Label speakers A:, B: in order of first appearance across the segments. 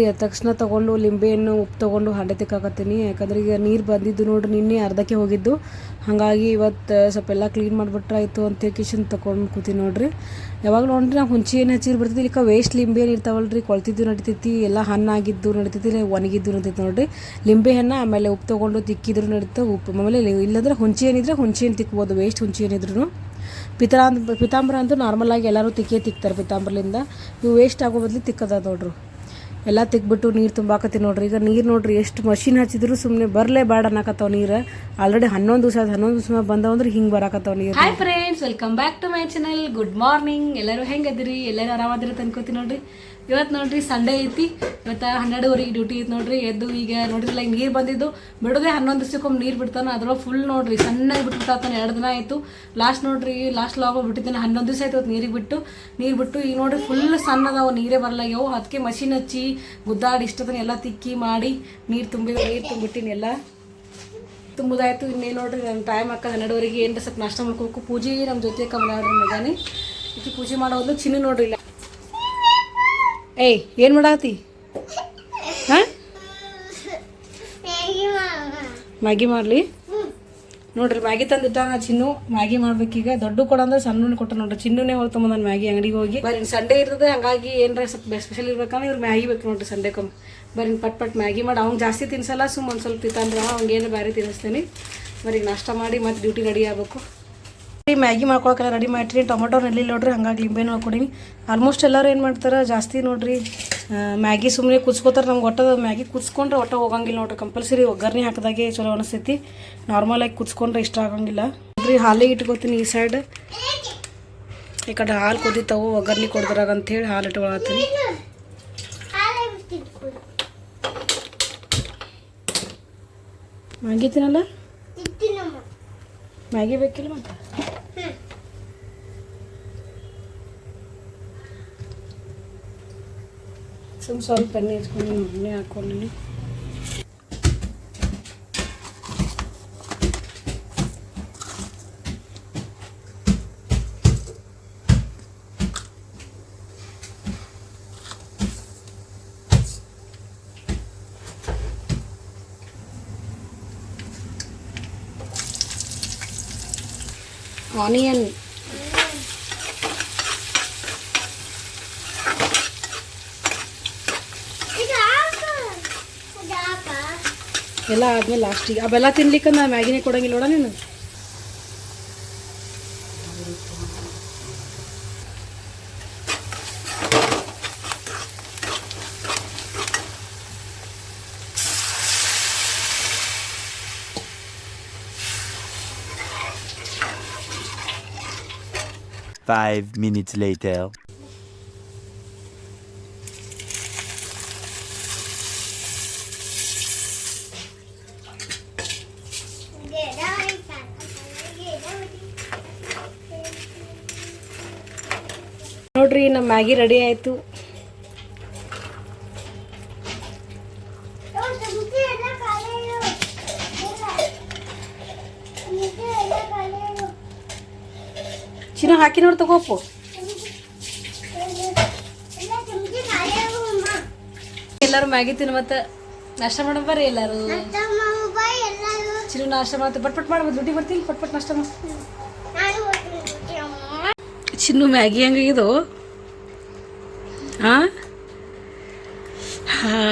A: ನೋಡ್ರಿ ಆದ ತಕ್ಷಣ ತೊಗೊಂಡು ಲಿಂಬೆಯನ್ನು ಉಪ್ಪು ತೊಗೊಂಡು ಹಂಡೆ ತಿಕ್ಕಾಕತ್ತೀನಿ ಯಾಕಂದ್ರೆ ಈಗ ನೀರು ಬಂದಿದ್ದು ನೋಡ್ರಿ, ನಿನ್ನೆ ಅರ್ಧಕ್ಕೆ ಹೋಗಿದ್ದು. ಹಾಗಾಗಿ ಇವತ್ತು ಸ್ವಲ್ಪ ಎಲ್ಲ ಕ್ಲೀನ್ ಮಾಡಿಬಿಟ್ರೆ ಆಯಿತು ಅಂತ ಕಿಶನ್ ತೊಗೊಂಡು ಕೂತೀನಿ ನೋಡ್ರಿ. ಯಾವಾಗ ನೋಡ್ರಿ ನಾವು ಹುಂಚಿ ಏನು ಹಚ್ಚಿರಿ ಬರ್ತೈತಿ ಇಲ್ಲಿಕ ವೇಸ್ಟ್ ಲಿಂಬೆ ಏನು ಇರ್ತಾವಲ್ರಿ, ಕೊಳ್ತಿದ್ದು ನಡಿತೈತಿ, ಎಲ್ಲ ಹಣ್ಣಾಗಿದ್ದು ನಡಿತೈತಿ, ಇಲ್ಲ ಒಣಗಿದ್ದು ನಡಿತೈತಿ ನೋಡ್ರಿ. ಲಿಂಬೆ ಹಣ್ಣು ಆಮೇಲೆ ಉಪ್ಪು ತೊಗೊಂಡು ತಿಕ್ಕಿದ್ರು ನಡೀತಾ, ಉಪ್ಪು ಆಮೇಲೆ ಇಲ್ಲಂದ್ರೆ ಹುಂಚಿ ಏನಿದ್ರೆ ಹುಂಚಿ ಏನು ತಿಕ್ಬೋದು ವೇಸ್ಟ್ ಹುಂಚಿ ಏನಿದ್ರು ಪಿತಾ ಪಿತಾಂಬರ ಅಂತೂ ನಾರ್ಮಲ್ ಆಗಿ ಎಲ್ಲರೂ ತಿಕ್ಕೇ ತಿಕ್ತಾರೆ ಪಿತಾಂಬ್ರಲಿಂದ. ಇವು ವೇಸ್ಟ್ ಆಗೋ ಬದಲು ತಿಕ್ಕದ ನೋಡ್ರು. ಎಲ್ಲ ತೆಗ್ಬಿಟ್ಟು ನೀರು ತುಂಬಾಕತ್ತಿ ನೋಡ್ರಿ. ಈಗ ನೀರು ನೋಡ್ರಿ, ಎಷ್ಟು ಮಷಿನ್ ಹಚ್ಚಿದ್ರು ಸುಮ್ಮನೆ ಬರಲೇ ಬೇಡ ಅನ್ನಕತ್ತಾವ ನೀರು. ಆಲ್ರೆಡಿ ಹನ್ನೊಂದು ದಿವಸ ಹನ್ನೊಂದು ದಿವಸ ಬಂದವಂದ್ರೆ ಹಿಂಗೆ ಬರಾಕತ್ತಾವ ನೀರು. Hi friends welcome back to my channel good morning ಎಲ್ಲರೂ ಹೆಂಗದಿರಿ ಎಲ್ಲರೂ ಆರಾಮದಿರಿ ಅನ್ಕೋತೀನಿ ನೋಡ್ರಿ? ಇವತ್ತು ನೋಡ್ರಿ ಸಂಡೇ ಐತಿ. ಇವತ್ತು ಹನ್ನೆರಡುವರೆಗೆ ಡ್ಯೂಟಿ ಐತಿ ನೋಡ್ರಿ. ಎದ್ದು ಈಗ ನೋಡ್ರಿ ಲೈಕ್ ನೀರು ಬಂದಿದ್ದು. ಬಿಡೋದೇ ಹನ್ನೊಂದು ದಿವಸಕ್ಕೊಮ್ಮೆ ನೀರು ಬಿಡ್ತಾನೆ. ಅದ್ರೊಳಗೆ ಫುಲ್ ನೋಡ್ರಿ, ಸಣ್ಣಗೆ ಬಿಟ್ಬಿಟ್ಟಾತಾನೆ ಎರಡು ದಿನ ಆಯಿತು. ಲಾಸ್ಟ್ ನೋಡ್ರಿ ಲಾಸ್ಟ್ ಲಾಗ ಬಿಟ್ಟಿದ್ದೀನಿ. ಹನ್ನೊಂದು ದಿವಸ ಆಯ್ತು ಇವತ್ತು ನೀರಿಗೆ ಬಿಟ್ಟು. ನೀರು ಬಿಟ್ಟು ಈಗ ನೋಡ್ರಿ ಫುಲ್ ಸಣ್ಣ ಅದಾವ, ನೀರೇ ಯೋ ಅದಕ್ಕೆ ಮಷಿನ್ ಹಚ್ಚಿ, ಗುದ್ದಾಡಿ ಇಷ್ಟದನ್ನ ಎಲ್ಲ ತಿಕ್ಕಿ ಮಾಡಿ ನೀರು ತುಂಬಿ ನೀರು ತುಂಬಿಟ್ಟಿನಿ ಎಲ್ಲ. ತುಂಬುದಾಯ್ತು. ಇನ್ನೇನು ನೋಡ್ರಿ ನನ್ನ ಟೈಮ್ ಅಕ್ಕ ಹನ್ನೆರಡುವರೆಗೆ ಏನು ಸ್ವಲ್ಪ ನಾಷ್ಟ ಮಾಡ್ಕೋಬೇಕು. ಪೂಜೆ ನಮ್ಮ ಜೊತೆ ಕಮ್ಮಿ ಮಗಾನಿ ಈಕಿ ಪೂಜೆ ಮಾಡೋದು ಚಿನ್ನ ನೋಡ್ರಿ ಇಲ್ಲ. ಏಯ್ ಏನು ಮಾಡಾತಿ? ಹಾಂ? ಮ್ಯಾಗಿ ಮಾಡಲಿ? ನೋಡ್ರಿ ಮ್ಯಾಗಿ ತಂದಿಟ್ಟಾನ ಚಿನ್ನು. ಮ್ಯಾಗಿ ಮಾಡ್ಬೇಕೀಗ. ದೊಡ್ಡ ಕೊಡ ಅಂದ್ರೆ ಸಣ್ಣ ಕೊಟ್ಟ ನೋಡ್ರಿ. ಚಿನ್ನುನೇ ಹೋಗಿ ನಾನು ಮ್ಯಾಗಿ ಅಂಗಡಿಗೆ ಹೋಗಿ. ಬರೀ ಸಂಡೇ ಇರ್ತದೆ ಹಂಗಾಗಿ ಏನಾರ ಸ್ವಲ್ಪ ಸ್ಪೆಷಲ್ ಇರ್ಬೇಕಂದ್ರೆ ಇವ್ರು ಮ್ಯಾಗಿ ಬೇಕು ನೋಡ್ರಿ ಸಂಡೇಕೊಮ್ಮೆ ಬರೀ ಪಟ್ ಪಟ್ ಮ್ಯಾಗಿ ಮಾಡಿ. ಅವ್ನು ಜಾಸ್ತಿ ತಿನ್ಸಲ್ಲ ಸುಮ್ಮನೆ ಒಂದು ಸ್ವಲ್ಪ ತಿಂತಾನ್ರ. ಅವ್ನಿಗೆ ಏನು ಬೇರೆ ತಿನ್ನಿಸ್ತೀನಿ ಬರೀ ನಾಷ್ಟ ಮಾಡಿ ಮತ್ತೆ ಡ್ಯೂಟಿ ರೆಡಿ ಆಗಬೇಕು. ಮ್ಯಾಗಿ ಮಾಡ್ಕೊಳಕ್ಕೆಲ್ಲ ರೆಡಿ ಮಾಡಿರಿ ಟೊಮೊಟೊ ನೆಲ್ಲಿ ನೋಡ್ರಿ ಹಂಗಾಗಿ ಲಿಂಬೆನೂ ಹಾಕೊಡೀನಿ ಆಲ್ಮೋಸ್ಟ್ ಎಲ್ಲರೂ ಏನು ಮಾಡ್ತಾರೆ ಜಾಸ್ತಿ ನೋಡ್ರಿ ಮ್ಯಾಗಿ ಸುಮ್ಮನೆ ಕುಚ್ಕೋತಾರೆ ನಮ್ಗೆ ಒಟ್ಟದ ಮ್ಯಾಗಿ ಕುಚ್ಕೊಂಡ್ರೆ ಒಟ್ಟ ಹೋಗಂಗಿಲ್ಲ ನೋಡ್ರಿ. ಕಂಪಲ್ಸರಿ ಒಗ್ಗರಣೆ ಹಾಕಿದಾಗೆ ಚಲೋ ಅನಿಸ್ತೈತಿ ನಾರ್ಮಲಾಗಿ ಕುಚ್ಕೊಂಡ್ರೆ ಇಷ್ಟ ಆಗಂಗಿಲ್ಲ. ನೋಡ್ರಿ ಹಾಲೇ ಇಟ್ಕೋತೀನಿ ಈ ಸೈಡ್ ಈ ಕಡೆ ಹಾಲು ಕುದಿತಾವು ಒಗ್ಗರಣೆ ಕೊಡ್ದ್ರಾಗ ಅಂತೇಳಿ ಹಾಲು ಇಟ್ಕೊಳತ್ತೀನಿ. ಮ್ಯಾಗಿ ತಿನ್ನಲ್ಲ? ಮ್ಯಾಗಿ ಬೇಕಿಲ್ಲ ಮತ್ತೆ? ಸುಮ್ಮ ಸ್ವಲ್ಪ ಎಣ್ಣೆ ಹಚ್ಕೊಂಡು ಎಣ್ಣೆ ಹಾಕ್ಕೊಂಡಿನಿ ಆನಿಯನ್ ಎಲ್ಲ ಆದ್ಮೇಲೆ ಲಾಸ್ಟಿಗೆ ಆ ಬೆಲ್ಲ ತಿನ್ಲಿಕ್ಕೆ ನಾ ಮ್ಯಾಗಿನೇ ಕೊಡಂಗಿಲ್ಲ ನೋಡ ನೀನು
B: Five minutes later.
A: ನೋಡ್ರಿ ನಮ್ಮ ಮ್ಯಾಗಿ ರೆಡಿ ಆಯಿತು. ಚಿನ್ನ ಹಾಕಿ ನೋಡಿ ತಗೋಪು. ಎಲ್ಲರೂ ಮ್ಯಾಗಿ ತಿನ್ನು ಮತ್ತೆ ನಾಷ್ಟ ಮಾಡೋ ಬರ್ರಿ ಎಲ್ಲರೂ. ಚಿನ್ನ ನಾಷ್ಟ ಮಾಡ್ತೀವಿ. ಪಟ್ ಪಟ್ ಮಾಡ್ಬೋದು ದುಡ್ಡಿ ಬರ್ತೀನಿ. ಪಟ್ ಪಟ್ ನಾಷ್ಟ ಮಾಡಿ. ಚಿನ್ನು ಮ್ಯಾಗಿ ಹೆಂಗಾಗಿದು ಹಾಂ?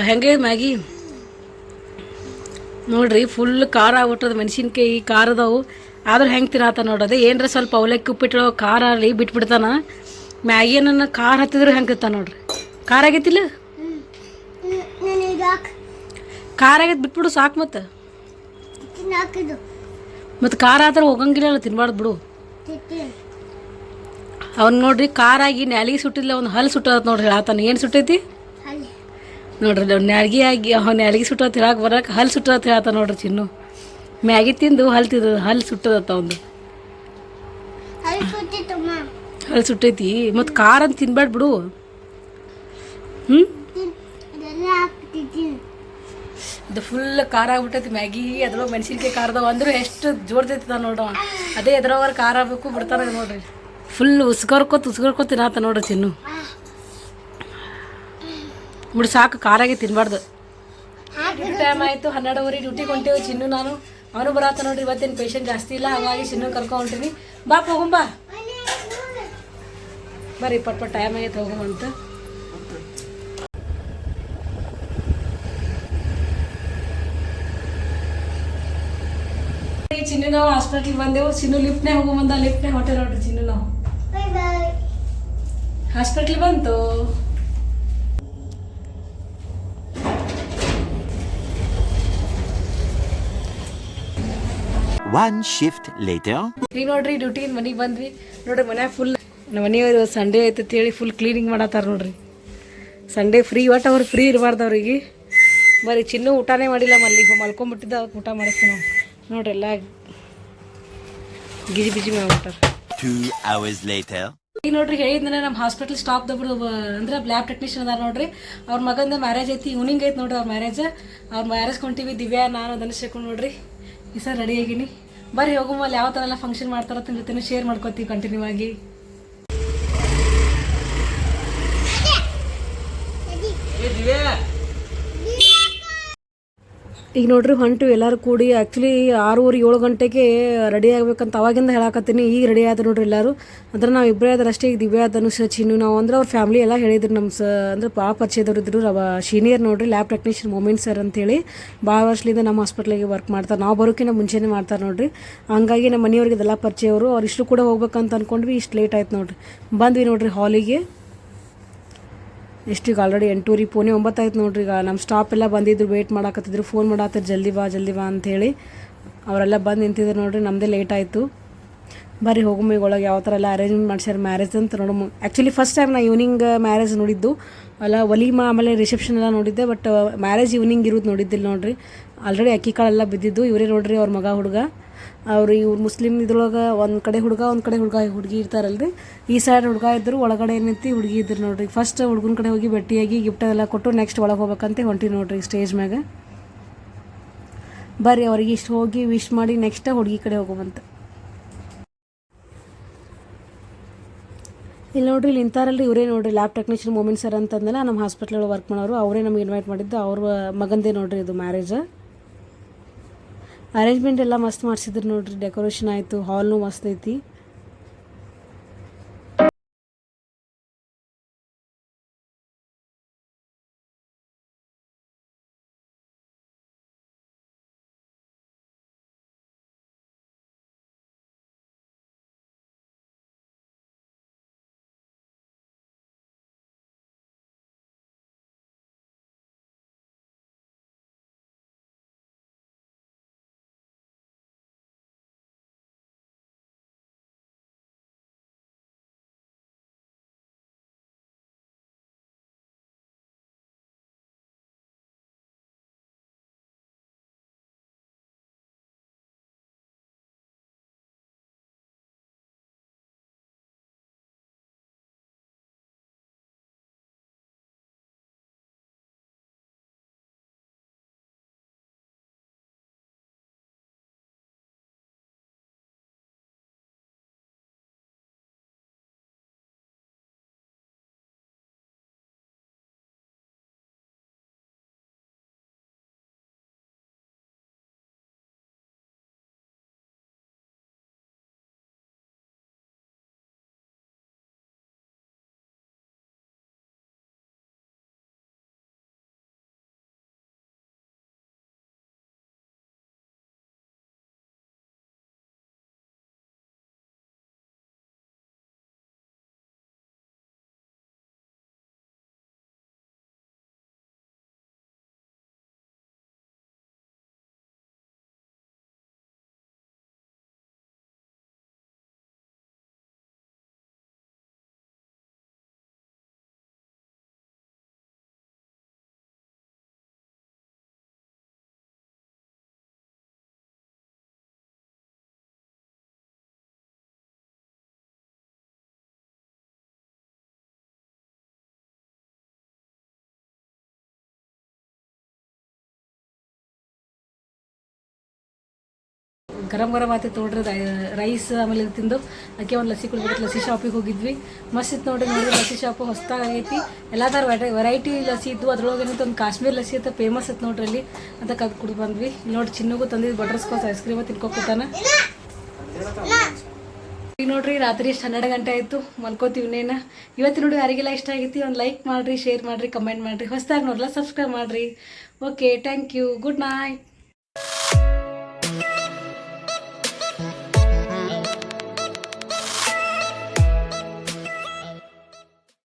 A: ಹೆಂಗೆ ಮ್ಯಾಗಿ? ನೋಡ್ರಿ ಫುಲ್ ಖಾರ ಆಗ್ಬಿಟ್ಟದ ಮೆಣಸಿನ್ಕಾಯಿ ಖಾರದವು. ಅದಾವು ಆದ್ರೆ ಹೆಂಗೆ ತಿನ್ನತ್ತ ನೋಡೋದು ಏನರ ಸ್ವಲ್ಪ ಅವಲಕ್ಕಿ ಉಪ್ಪಿಟ್ಟು ಖಾರ ಅಲ್ಲಿ ಬಿಟ್ಬಿಡ್ತಾನ. ಮ್ಯಾಗಿನ ಖಾರ ಹತ್ತಿದ್ರೆ ಹೆಂಗೆ ತಿಂತಾನ ನೋಡ್ರಿ. ಖಾರ ಆಗೈತಿಲ್ಲ? ಖಾರ ಆಗೈತೆ ಬಿಟ್ಬಿಡು ಸಾಕು ಮತ್ತೆ. ಮತ್ತು ಖಾರ ಆದ್ರೆ ಹೋಗಂಗಿಲ್ಲ ತಿನ್ಬಾರ್ದು ಬಿಡು. ಅವ್ನು ನೋಡ್ರಿ ಕಾರಾಗಿ ಆಗಿ ನ್ಯಾಲಿಗೆ ಸುಟ್ಟಿಲ್ಲ ಒಂದು ಹಲ್ಲು ಸುಟ್ಟದ ನೋಡ್ರಿ. ಹೇಳತ್ತಾನ ಏನು ಸುಟ್ಟೈತಿ? ನೋಡ್ರಿ ಅವ್ನು ನ್ಯಾಲ್ಗಿ ಆಗಿ ಅವ್ನು ನ್ಯಾಲಿಗೆ ಸುಟ್ಟತ್ ಹೇಳಕ್ಕೆ ಬರಕ್ಕೆ ಹಲ್ಲು ಸುಟ್ಟದ ಹೇಳತ್ತ ನೋಡ್ರಿ ಚಿನ್ನು. ಮ್ಯಾಗಿ ತಿಂದು ಹಲ್ ತಿಂದ ಹಲ್ಲು ಸುಟ್ಟದತ್ತ ಒಂದು ಹಲ್ಲು ಸುಟ್ಟೈತಿ. ಮತ್ತು ಖಾರ ಅಂತ ತಿನ್ಬೇಡ ಬಿಡು ಹ್ಞೂ ಇದು ಫುಲ್ ಖಾರ ಆಗ್ಬಿಟ್ಟೈತಿ ಮ್ಯಾಗಿ. ಅದ್ರೊಳಗೆ ಮೆಣಸಿನ್ಕಾಯಿ ಖಾರದವ ಅಂದ್ರೆ ಎಷ್ಟು ಜೋಡ್ತೈತಿ ನೋಡೋ ಅದೇ ಎದ್ರವ್ರ ಖಾರ ಆಗ್ಬೇಕು ಬಿಡ್ತಾರ ನೋಡ್ರಿ. ಫುಲ್ ಉಸ್ಕರ್ಕೋತ ಉಸ್ಕರ್ಕೋತ ತಿನ್ನತ್ತ ನೋಡ್ರಿ ತಿನ್ನು. ಬಿಡು ಸಾಕು, ಖಾರಾಗಿ ತಿನ್ಬಾರ್ದು. ಟೈಮ್ ಆಯಿತು ಹನ್ನೆರಡುವರೆ ಡ್ಯೂಟಿ ಹೊಂಟೇವಿ ಚಿನ್ನು ನಾನು. ಅವನು ಬರತ್ತ ನೋಡ್ರಿ, ಇವತ್ತೇನು ಪೇಷಂಟ್ ಜಾಸ್ತಿ ಇಲ್ಲ, ಹಾಗಾಗಿ ಚಿನ್ನು ಕರ್ಕೊಂಡು ಹೊಂಟೀನಿ. ಬಾ ಹೋಗುಂಬಾ ಬರ್ರಿ ಪಟ್ ಪಟ್ ಟೈಮ್ ಆಗೈತೆ ಹೋಗುವಂತ ಚಿನ್ನು ನಾವು ಹಾಸ್ಪಿಟ್ಲಿಗೆ ಬಂದೆವು, ಚಿನ್ನು ಲಿಫ್ಟ್ನೇ ಹೋಗೋ ಬಂದ ಲಿಫ್ಟ್ನೇ ಹೊಟ್ಟೆ ನೋಡ್ರಿ ಚಿನ್ನು ನಾವು. ಹಾಸ್ಪಿಟ್ಲ್ ಬಂತು.
B: ಒನ್ ಶಿಫ್ಟ್ ಲೇಟರ್
A: ಈಗ ನೋಡ್ರಿ ಡ್ಯೂಟಿ ಮನೆಗೆ ಬಂದ್ವಿ. ನೋಡ್ರಿ ಮನೆ ಫುಲ್ ನಮ್ಮ ಮನೆಯವರು ಸಂಡೇ ಐತೆ ಹೇಳಿ ಫುಲ್ ಕ್ಲೀನಿಂಗ್ ಮಾಡತ್ತಾರ ನೋಡ್ರಿ. ಸಂಡೇ ಫ್ರೀ ಒಟ್ಟು ಅವ್ರು ಫ್ರೀ ಇರಬಾರ್ದು ಅವ್ರಿಗೆ. ಬರೀ ಚಿನ್ನು ಊಟನೇ ಮಾಡಿಲ್ಲ ಮಲ್ಲಿಗೆ ಮಲ್ಕೊಂಬಿಟ್ಟಿದ್ದ ಅವ್ರಿಗೆ ಊಟ ಮಾಡಿಸ್ತೀವಿ ನಾವು. ನೋಡ್ರಿ ಎಲ್ಲ ಗಿಜಿ ಬಿಜಿ ಮಾಡ್ಬಿಟ್ಟಾರ.
B: Two hours later.
A: ಈಗ ನೋಡ್ರಿ ಹೇಳಿದ್ರೆ ನಮ್ಮ ಹಾಸ್ಪಿಟಲ್ ಸ್ಟಾಫ್ ದೊಡ್ಡ ಅಂದ್ರೆ ಲ್ಯಾಬ್ ಟೆಕ್ನಿಷಿಯನ್ ಅದಾರ ನೋಡ್ರಿ. ಅವ್ರ ಮಗಂದ ಮ್ಯಾರೇಜ್ ಐತಿ ಇವ್ನಿಂಗ್ ಐತಿ ನೋಡ್ರಿ ಅವ್ರ ಮ್ಯಾರೇಜ್ ಅವ್ರ ಮ್ಯಾರೇಜ್ ಕೊಂತೀವಿ ದಿವ್ಯಾ ನಾನು ಅದನ್ನಿಸ್ಕೊಂಡು ನೋಡ್ರಿ. ಈ ಸರ್ ರೆಡಿ ಆಗಿನಿ. ಬರ್ರಿ ಹೋಗುಮಲ್ಲಿ ಯಾವ ಥರ ಎಲ್ಲ ಫಂಕ್ಷನ್ ಮಾಡ್ತಾರ ತನ್ನ ಜೊತೆ ಶೇರ್ ಮಾಡ್ಕೋತೀವಿ ಕಂಟಿನ್ಯೂ ಆಗಿ. ಈಗ ನೋಡ್ರಿ ಹೊಂಟು ಎಲ್ಲರೂ ಕೂಡಿ ಆ್ಯಕ್ಚುಲಿ ಆರೂವರೆ, ಏಳು ಗಂಟೆಗೆ ರೆಡಿ ಆಗ್ಬೇಕಂತ ಅವಾಗಿಂದ ಹೇಳಕತ್ತೀನಿ. ಈಗ ರೆಡಿ ಆದ್ರೆ ನೋಡ್ರಿ ಎಲ್ಲರೂ. ಅಂದ್ರೆ ನಾವು ಇಬ್ಬರೇ ಆದ್ರೆ ಅಷ್ಟೇ, ಈಗ ದಿವ್ಯಾ ಧನುಷ್ ಚಿನ್ನು, ನಾವು ಅಂದ್ರೆ ಅವ್ರ ಫ್ಯಾಮಿಲಿ ಎಲ್ಲ ಹೇಳಿದ್ರು ನಮ್ಮ ಸ, ಅಂದ್ರೆ ಭಾಳ ಪರಿಚಯದವ್ರು ಇದ್ರು. ಅವ ಸೀನಿಯರ್ ನೋಡ್ರಿ ಲ್ಯಾಬ್ ಟೆಕ್ನಿಷಿಯನ್ ಮೊಮೆಂಟ್ ಸರ್ ಅಂತೇಳಿ. ಭಾಳ ವರ್ಷದಿಂದ ನಮ್ಮ ಹಾಸ್ಪಿಟ್ಲಿಗೆ ವರ್ಕ್ ಮಾಡ್ತಾರೆ. ನಾವು ಬರೋಕ್ಕಿಂತ ಮುಂಚೆನೇ ಮಾಡ್ತಾರೆ ನೋಡ್ರಿ. ಹಂಗಾಗಿ ನಮ್ಮ ಮನೆಯವ್ರಿಗೆ ಇದೆಲ್ಲ ಪರಿಚಯವರು. ಅವ್ರು ಇಷ್ಟು ಕೂಡ ಹೋಗ್ಬೇಕಂತ ಅನ್ಕೊಂಡ್ವಿ, ಇಷ್ಟು ಲೇಟ್ ಆಯ್ತು ನೋಡ್ರಿ. ಬಂದ್ವಿ ನೋಡ್ರಿ ಹಾಲಿಗೆ ಎಷ್ಟೀಗ ಆಲ್ರೆಡಿ ಎಂಟೂರಿ ಪೋನೆ ಒಂಬತ್ತಾಯ್ತು ನೋಡ್ರಿ ಈಗ. ನಮ್ಮ ಸ್ಟಾಪ್ ಎಲ್ಲ ಬಂದಿದ್ರು ವೇಟ್ ಮಾಡಾಕತ್ತಿದ್ರು. ಫೋನ್ ಮಾಡಾತ್ತಿದ್ರು ಜಲ್ದಿ ಬಾ ಜಲ್ದಿ ಬಾ ಅಂಥೇಳಿ ಅವರೆಲ್ಲ ಬಂದು ನಿಂತಿದ್ರು ನೋಡ್ರಿ ನಮ್ಮದೇ ಲೇಟ್ ಆಯಿತು. ಬರ್ರಿ ಈಗ ಒಳಗೆ ಯಾವ ಥರ ಎಲ್ಲ ಅರೇಂಜ್ಮೆಂಟ್ ಮಾಡ್ಸ್ಯಾರ ಮ್ಯಾರೇಜ್ ಅಂತ ನೋಡಮ್ಮ ಆ್ಯಕ್ಚುಲಿ ಫಸ್ಟ್ ಟೈಮ್ ನಾ ಈವ್ನಿಂಗ್ ಮ್ಯಾರೇಜ್ ನೋಡಿದ್ದು. ಅಲ್ಲ, ಒಲಿಮಾ ಆಮೇಲೆ ರಿಸೆಪ್ಷನ್ ಎಲ್ಲ ನೋಡಿದ್ದೆ ಬಟ್ ಮ್ಯಾರೇಜ್ ಈವ್ನಿಂಗ್ ಇರೋದು ನೋಡಿದ್ದಿಲ್ಲ ನೋಡ್ರಿ. ಆಲ್ರೆಡಿ ಅಕ್ಕಿ ಕಾಳೆಲ್ಲ ಬಿದ್ದಿದ್ದು, ಇವರೇ ನೋಡ್ರಿ ಅವ್ರ ಮಗ, ಹುಡುಗ. ಅವ್ರು ಇವ್ರು ಮುಸ್ಲಿಮ್ ಇದ್ರೊಳಗೆ ಒಂದು ಕಡೆ ಹುಡುಗ, ಒಂದು ಕಡೆ ಹುಡುಗ ಹುಡುಗಿ ಇರ್ತಾರಲ್ರಿ. ಈ ಸೈಡ್ ಹುಡುಗ ಇದ್ದರು ಒಳಗಡೆ ಏನೈತಿ ಹುಡುಗಿ ಇದ್ರು ನೋಡ್ರಿ. ಫಸ್ಟ್ ಹುಡುಗನ ಕಡೆ ಹೋಗಿ ಭೇಟಿಯಾಗಿ ಗಿಫ್ಟ್ ಎಲ್ಲ ಕೊಟ್ಟು ನೆಕ್ಸ್ಟ್ ಒಳಗೆ ಹೋಗ್ಬೇಕಂತ ಹೊಂಟಿ ನೋಡ್ರಿ ಸ್ಟೇಜ್ ಮ್ಯಾಗ. ಬರ್ರಿ, ಅವ್ರಿಗೆ ಇಷ್ಟು ಹೋಗಿ ವಿಶ್ ಮಾಡಿ ನೆಕ್ಸ್ಟ್ ಹುಡುಗಿ ಕಡೆ ಹೋಗುವಂತ. ಇಲ್ಲಿ ನೋಡ್ರಿ ಇಲ್ಲಿ ನಿಂತಾರಲ್ರಿ ಇವರೇ ನೋಡ್ರಿ ಲ್ಯಾಬ್ ಟೆಕ್ನಿಷಿಯನ್ ಮೂಮೆಂಟ್ ಸರ್ ಅಂತಂದಲ್ಲ ನಮ್ಮ ಹಾಸ್ಪಿಟ್ಲ್ ವರ್ಕ್ ಮಾಡೋರು, ಅವರೇ ನಮ್ಗೆ ಇನ್ವೈಟ್ ಮಾಡಿದ್ದು, ಅವ್ರ ಮಗಂದೇ ನೋಡ್ರಿ ಇದು ಮ್ಯಾರೇಜ್ ಅರೇಂಜ್ಮೆಂಟ್ ಎಲ್ಲ ಮಸ್ತ್ ಮಾಡಿಸಿದ್ರು ನೋಡ್ರಿ ಡೆಕೋರೇಷನ್ ಆಯಿತು ಹಾಲ್ನು ಮಸ್ತ್ ಐತಿ. ಗರಂ ಗರಂ ಆತಿ ನೋಡ್ರಿ ರೈಸ್ ಆಮೇಲೆ ತಿಂದು ಅದಕ್ಕೆ ಒಂದು ಲಸಿ ಕುಡಿದ್ಬಿಟ್ಟು ಲಸಿ ಶಾಪಿಗೆ ಹೋಗಿದ್ವಿ. ಮಸ್ತ್ ಇತ್ತು ನೋಡ್ರಿ ನೋಡ್ರಿ ಲಸಿ ಶಾಪು ಹೊಸ್ದಾಗೈತಿ ಎಲ್ಲ ಥರ ವೆರೈಟಿ ಲಸಿ ಇತ್ತು ಅದ್ರೊಳಗೆ ಏನಿತ್ತು ಒಂದು ಕಾಶ್ಮೀರ್ ಲಸಿ ಅಂತ ಫೇಮಸ್ ಇತ್ತು ನೋಡ್ರಿ ಅಲ್ಲಿ. ಅಂತ ಕದ್ ಕುಡ್ ಬಂದ್ವಿ. ನೋಡಿ ಚಿನ್ನಗೂ ಬಟರ್ ಸ್ಕಾಚ್ ಐಸ್ ಕ್ರೀಮ್ ತಿನ್ಕೊತಾನ ಈಗ ನೋಡ್ರಿ ರಾತ್ರಿ ಎಷ್ಟು ಹನ್ನೆರಡು ಗಂಟೆ ಆಯಿತು. ಮಲ್ಕೋತೀವಿ ಇನ್ನೇನ. ಇವತ್ತು ನೋಡಿ ಯಾರಿಗೆಲ್ಲ ಇಷ್ಟ ಆಗೈತಿ ಒಂದು ಲೈಕ್ ಮಾಡಿರಿ ಶೇರ್ ಮಾಡಿರಿ ಕಮೆಂಟ್ ಮಾಡಿರಿ. ಹೊಸ್ದಾಗಿ ನೋಡಲ್ಲ ಸಬ್ಸ್ಕ್ರೈಬ್ ಮಾಡಿರಿ. Okay thank you good night